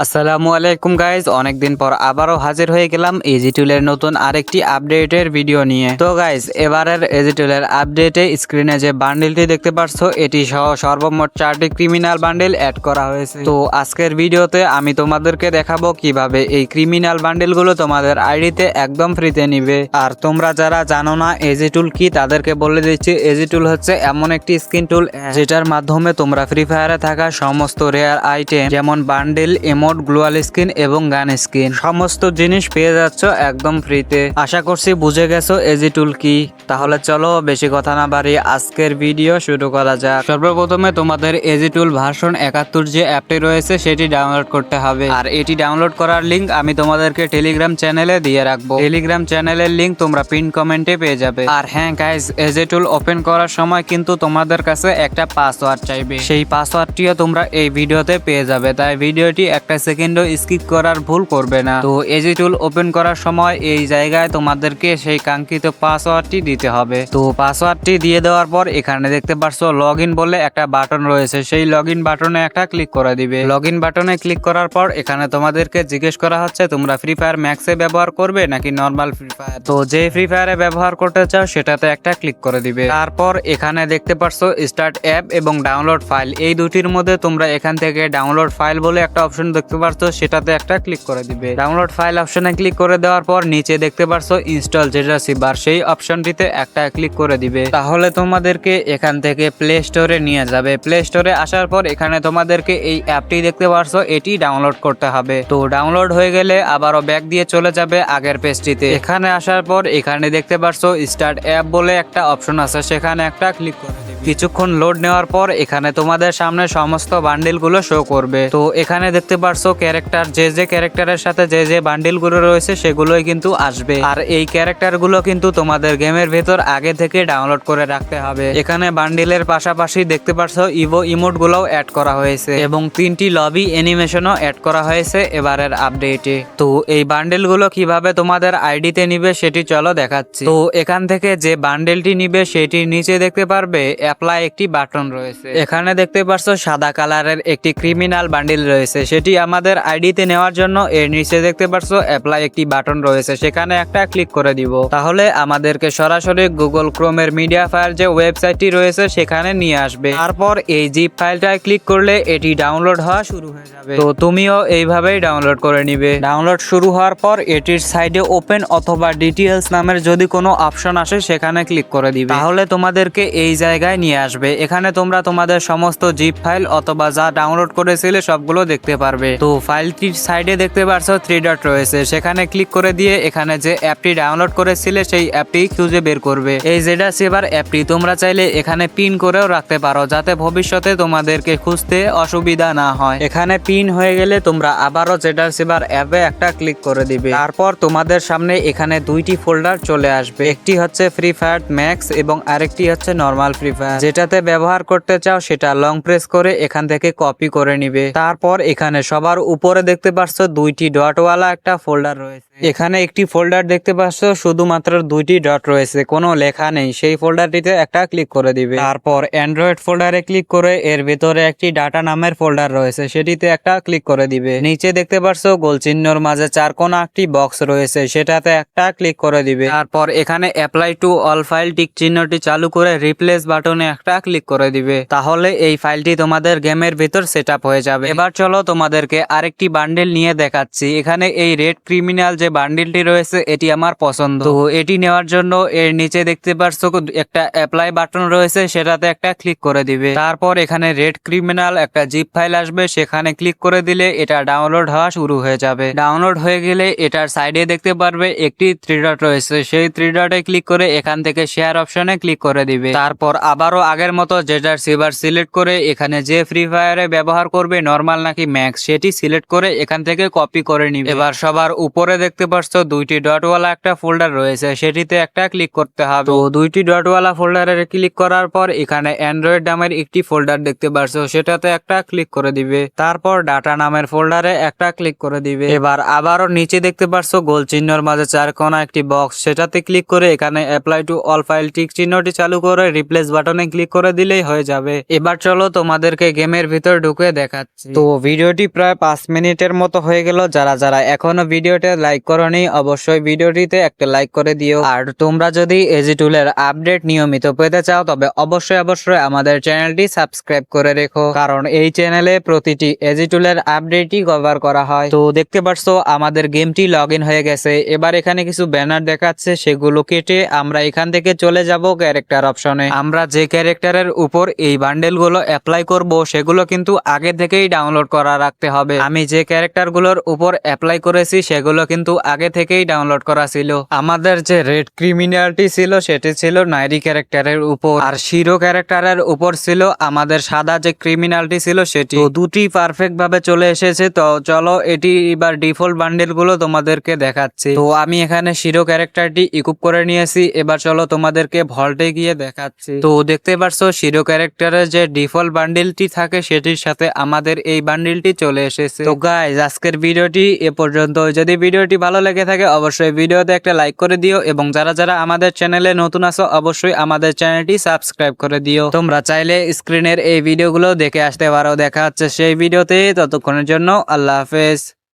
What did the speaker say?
আসসালামু আলাইকুম গাইজ অনেকদিন পর আবারও হাজির হয়ে গেলাম এজিটুলের নতুন আরেকটি আপডেটের ভিডিও নিয়ে। তো গাইজ এবারের এজিটুলের আপডেটে স্ক্রিনে যে বান্ডেলটি দেখতে পাচ্ছ এটি সহ সর্বমোট চারটি ক্রিমিনাল বান্ডেল অ্যাড করা হয়েছে। তো আজকের ভিডিওতে আমি তোমাদেরকে দেখাবো কীভাবে এই ক্রিমিনাল বান্ডেলগুলো তোমাদের আইডিতে একদম ফ্রিতে নিবে। আর তোমরা যারা জানো না এজিটুল কি, তাদেরকে বলে দিচ্ছি এজিটুল হচ্ছে এমন একটি স্ক্রিন টুল যেটার মাধ্যমে তোমরা ফ্রি ফায়ারে থাকা সমস্ত রেয়ার আইটেম যেমন bundle emote gloo wall skin এবং গান স্কিন। সমস্ত জিনিস পেয়ে যাচ্ছ একদম ফ্রিতে। আশা করছি বুঝে গেছো এজি টুল কি তাহলে চলো বেশি কথা না বাড়িয়ে আজকের ভিডিও শুরু করা যাক। সর্বপ্রথমে তোমাদের এজি টুল ভার্সন একাত্তর যে অ্যাপটি রয়েছে, সেটি ডাউনলোড করতে হবে। আর এটি ডাউনলোড করার লিঙ্ক আমি তোমাদেরকে টেলিগ্রাম চ্যানেলে দিয়ে রাখব। টেলিগ্রাম চ্যানেলের লিঙ্ক তোমরা পিন কমেন্টে পেয়ে যাবে। আর হ্যাঁ গাইজ এজি টুল ওপেন করার সময় কিন্তু তোমাদের কাছে একটা পাসওয়ার্ড চাইবে। সেই পাসওয়ার্ডটিও তোমরা এই ভিডিওতে পেয়ে যাবে। তাই ভিডিওটি একটা সেকেন্ডও স্কিপ করার ভুল করবে না। তো এজি টুল ওপেন করার সময় এই জায়গায় তোমাদেরকে সেই কাঙ্ক্ষিত পাসওয়ার্ডটি দিতে হবে। তো পাসওয়ার্ডটি দিয়ে দেওয়ার পর এখানে দেখতে পারছ লগ বলে একটা বাটন রয়েছে। সেই লগ বাটনে একটা ক্লিক করে দিবে। লগ বাটনে ক্লিক করার পর এখানে তোমাদেরকে জিজ্ঞেস করা হচ্ছে, তোমরা ফ্রি ফায়ার ম্যাক্সে ব্যবহার করবে নাকি নর্মাল ফ্রি ফায়ার তো যে ফ্রি ফায়ারে ব্যবহার করতে চাও সেটাতে একটা ক্লিক করে দিবে। তারপর এখানে দেখতে পারছ স্টার্ট অ্যাপ এবং ডাউনলোড ফাইল এই দুটির মধ্যে তোমরা এখান থেকে ডাউনলোড ফাইল বলে একটা অপশন দেখতে পারছ সেটাতে একটা ক্লিক করে দিবে। ডাউনলোড ফাইল অপশনে ক্লিক করে দেওয়ার পর নিচে দেখতে পারছ ইনস্টল যেটা সিবার সেই অপশনটিতে একটা ক্লিক করে দিবে। তাহলে তোমাদেরকে এখান থেকে প্লে স্টোরে নিয়ে যাবে। প্লে স্টোরে আসার পর এখানে তোমাদেরকে এই অ্যাপটি দেখতে পারছ, এটি ডাউনলোড করতে হবে। তো ডাউনলোড হয়ে গেলে আবারও ব্যাক দিয়ে চলে যাবে আগের পেজটিতে। এখানে আসার পর এখানে দেখতে পারছ স্টার্ট অ্যাপ বলে একটা অপশন আছে, সেখানে একটা ক্লিক করে কিছুক্ষণ লোড নেওয়ার পর এখানে তোমাদের সামনে সমস্ত বান্ডেলগুলো শো করবে। তো এখানে দেখতে পারছ ক্যারেক্টার যে যে ক্যারেক্টারের সাথে যে যে বান্ডেলগুলো রয়েছে সেগুলোই কিন্তু আসবে। আর এই ক্যারেক্টারগুলো কিন্তু তোমাদের গেমের ভেতর আগে থেকে ডাউনলোড করে রাখতে হবে। এখানে বান্ডেলের পাশাপাশি দেখতে পারছ ইভো ইমোট গুলোও অ্যাড করা হয়েছে এবং তিনটি লবি অ্যানিমেশনও অ্যাড করা হয়েছে এবারের আপডেটে তো এই বান্ডেলগুলো কীভাবে তোমাদের আইডিতে নিবে সেটি চলো দেখাচ্ছি। তো এখান থেকে যে বান্ডেলটি নিবে সেটি নিচে দেখতে পারবে অ্যাপ্লাই একটি বাটন রয়েছে। এখানে দেখতে পারছ সাদা কালারের একটি ক্রিমিনাল বান্ডিল রয়েছে। সেটি আমাদের আইডিতে নেওয়ার জন্য এর নিচে দেখতে পারছ অ্যাপ্লাই একটি বাটন রয়েছে। সেখানে একটা ক্লিক করে দিব। তাহলে আমাদেরকে সরাসরি গুগল ক্রোমের মিডিয়া ফায়ার যে ওয়েবসাইটটি রয়েছে সেখানে নিয়ে আসবে। তারপর এই জিপ ফাইলটায় ক্লিক করলে এটি ডাউনলোড হওয়া শুরু হয়ে যাবে। তো তুমিও এইভাবেই ডাউনলোড করে নিবে। ডাউনলোড শুরু হওয়ার পর এটির সাইডে ওপেন অথবা ডিটেলস নামের যদি কোনো অপশন আসে সেখানে ক্লিক করে দিবে। তাহলে তোমাদেরকে এই জায়গায় নিয়ে আসবে। এখানে তোমরা তোমাদের সমস্ত জিপ ফাইল অথবা যা ডাউনলোড করেছিলে সবগুলো দেখতে পারবে। তো ফাইলটির সাইডে দেখতে পারছ থ্রি ডট রয়েছে। সেখানে ক্লিক করে দিয়ে এখানে যে অ্যাপটি ডাউনলোড করেছিলে সেই অ্যাপটি খুঁজে বের করবে। এই জেডা সেভার অ্যাপটি তোমরা চাইলে এখানে পিন করেও রাখতে পারো যাতে ভবিষ্যতে তোমাদেরকে খুঁজতে অসুবিধা না হয়। এখানে পিন হয়ে গেলে তোমরা আবারও জেডা সেভার অ্যাপে একটা ক্লিক করে দিবে। তারপর তোমাদের সামনে এখানে দুইটি ফোল্ডার চলে আসবে। একটি হচ্ছে ফ্রি ফায়ার ম্যাক্স এবং আরেকটি হচ্ছে নর্মাল ফ্রি ফায়ার যেটাতে ব্যবহার করতে চাও সেটা লং প্রেস করে এখান থেকে কপি করে নিবে। তারপর এখানে সবার উপরে দেখতে পাচ্ছ দুইটি ডটওয়ালা একটা ফোল্ডার রয়েছে। এখানে একটি ফোল্ডার দেখতে পাচ্ছ শুধুমাত্র দুইটি ডট রয়েছে, কোনো লেখা নেই। সেই ফোল্ডারটিতে একটা ক্লিক করে দিবে। তারপর অ্যান্ড্রয়েড ফোল্ডারে ক্লিক করে এর ভেতরে একটি ডাটা নামের ফোল্ডার রয়েছে, সেটিতে একটা ক্লিক করে দিবে। নিচে দেখতে পাচ্ছ গোল চিহ্নর মাঝে চার কোনা একটি বক্স রয়েছে, সেটাতে একটা ক্লিক করে দিবে। তারপর এখানে apply to all file tick চিহ্নটি চালু করে রিপ্লেস বাটনে একটা ক্লিক করে দিবে। তাহলে এই ফাইলটি তোমাদের গেমের ভিতর সেট হয়ে যাবে। এবার চলো তোমাদেরকে আরেকটি বান্ডেল নিয়ে দেখাচ্ছি। এখানে এই রেড ক্রিমিনাল যে বান্ডেলটি রয়েছে, এটি আমার পছন্দ। তো এটি নেওয়ার জন্য এর নিচে দেখতে পাচ্ছ একটা অ্যাপ্লাই বাটন রয়েছে, সেটাতে একটা ক্লিক করে দিবে। তারপর এখানে রেড ক্রিমিনাল একটা জিপ ফাইল আসবে, সেখানে ক্লিক করে দিলে এটা ডাউনলোড হওয়া শুরু হয়ে যাবে। ডাউনলোড হয়ে গেলে এটার সাইডে দেখতে পারবে একটি থ্রি ডট রয়েছে। সেই থ্রি ডটে ক্লিক করে এখান থেকে শেয়ার অপশনে ক্লিক করে দিবে। তারপর আবারও আগের মতো যেটার সিভার সিলেক্ট করে এখানে যে ফ্রি ফায়ারে ব্যবহার করবে নর্মাল নাকি ম্যাক্স সেটি সিলেক্ট করে এখান থেকে কপি করে নিবে। এবার সবার উপরে দেখতে পাচ্ছ দুইটি ডটওয়ালা একটা ফোল্ডার রয়েছে, সেটিতে একটা ক্লিক করতে হবে। তো দুইটি ডটওয়ালা ফোল্ডারে ক্লিক করার পর এখানে অ্যান্ড্রয়েড নামের একটি ফোল্ডার দেখতে পাচ্ছ সেটাতে একটা ক্লিক করে দিবে। তারপর ডাটা নামের ফোল্ডারে একটা ক্লিক করে দিবে। এবার আবারও নিচে দেখতে পাচ্ছ গোল চিহ্নর মাঝে চার কোনা একটি বক্স সেটাতে ক্লিক করে এখানে apply to all file tick চিহ্নটি চালু করে রিপ্লেস বাটন বাটনে ক্লিক করে দিলেই হয়ে যাবে। এবার চলো তোমাদেরকে গেমের ভিতর ঢুকে দেখাচ্ছি। তো ভিডিওটি প্রায় পাঁচ মিনিটের মতো হয়ে গেল। যারা যারা এখনও ভিডিওতে লাইক করনি, অবশ্যই ভিডিওটিতে একটা লাইক করে দিও। আর তোমরা যদি এজি টুলের আপডেট নিয়মিত পেতে চাও, তবে অবশ্যই অবশ্যই আমাদের চ্যানেলটি সাবস্ক্রাইব করে রেখো। কারণ এই চ্যানেলে প্রতিটি এজি টুলের আপডেটই কভার করা হয়। তো দেখতে পারছ, আমাদের গেমটি লগ হয়ে গেছে। এবার এখানে কিছু ব্যানার দেখাচ্ছে, সেগুলো কেটে আমরা এখান থেকে চলে যাব ক্যারেক্টার অপশনে আমরা যে ক্যারেক্টারের উপর এই বান্ডেলগুলো অ্যাপ্লাই করব, সেগুলো কিন্তু আগে থেকেই ডাউনলোড করা রাখতে হবে। আমি যে ক্যারেক্টারগুলোর উপর অ্যাপ্লাই করেছি, সেগুলো কিন্তু আগে থেকেই ডাউনলোড করা ছিল। আমাদের যে রেড ক্রিমিনালটি ছিল, সেটি ছিল নাইরি ক্যারেক্টারের উপর। আর শিরো ক্যারেক্টারের উপর ছিল আমাদের সাদা যে ক্রিমিনালটি ছিল, সেটি। দুটি পারফেক্ট ভাবে চলে এসেছে, তো চলো এটি এবার ডিফল্ট বান্ডেলগুলো তোমাদেরকে দেখাচ্ছি। তো আমি এখানে শিরো ক্যারেক্টারটি ইকুপ করে নিয়েছি, এবার চলো তোমাদেরকে ভল্টে গিয়ে দেখাচ্ছি। তো দেখতে পারছ শিরো ক্যারেক্টারের যে ডিফল্ট বান্ডেলটি থাকে, সেটির সাথে আমাদের এই বান্ডেলটি চলে এসেছে। তো গাইজ আজকের ভিডিওটি এ পর্যন্ত। যদি ভিডিওটি ভালো লেগে থাকে, অবশ্যই ভিডিওতে একটা লাইক করে দিও এবং যারা যারা আমাদের চ্যানেলে নতুন আছো, অবশ্যই আমাদের চ্যানেলটি সাবস্ক্রাইব করে দিও। তোমরা চাইলে স্ক্রিনের এই ভিডিওগুলো দেখে আসতে পারো। দেখা হচ্ছে সেই ভিডিওতে ততক্ষণের জন্য আল্লাহ হাফেজ।